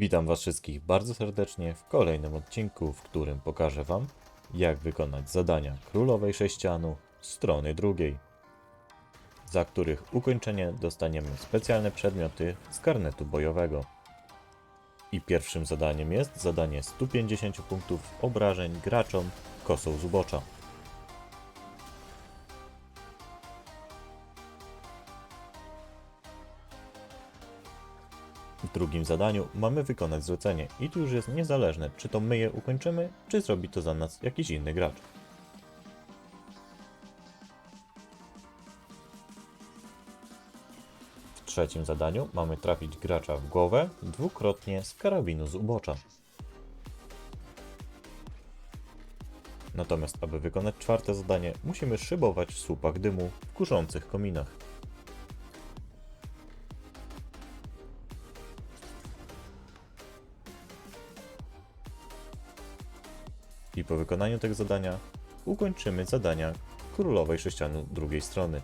Witam Was wszystkich bardzo serdecznie w kolejnym odcinku, w którym pokażę Wam, jak wykonać zadania Królowej Sześcianu strony drugiej, za których ukończenie dostaniemy specjalne przedmioty z karnetu bojowego. I pierwszym zadaniem jest zadanie 150 punktów obrażeń graczom kosą z W drugim zadaniu mamy wykonać zlecenie i tu już jest niezależne, czy to my je ukończymy, czy zrobi to za nas jakiś inny gracz. W trzecim zadaniu mamy trafić gracza w głowę dwukrotnie z karabinu z ubocza. Natomiast aby wykonać czwarte zadanie, musimy szybować w słupach dymu w kurzących kominach. I po wykonaniu tego zadania ukończymy zadania królowej sześcianu drugiej strony.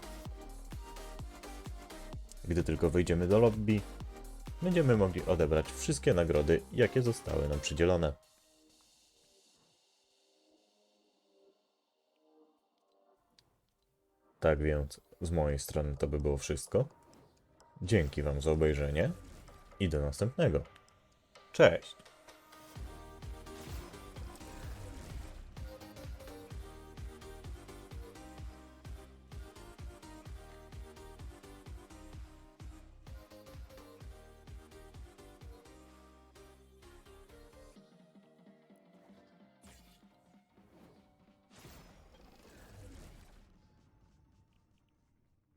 Gdy tylko wyjdziemy do lobby, będziemy mogli odebrać wszystkie nagrody, jakie zostały nam przydzielone. Tak więc, z mojej strony to by było wszystko. Dzięki Wam za obejrzenie i do następnego. Cześć!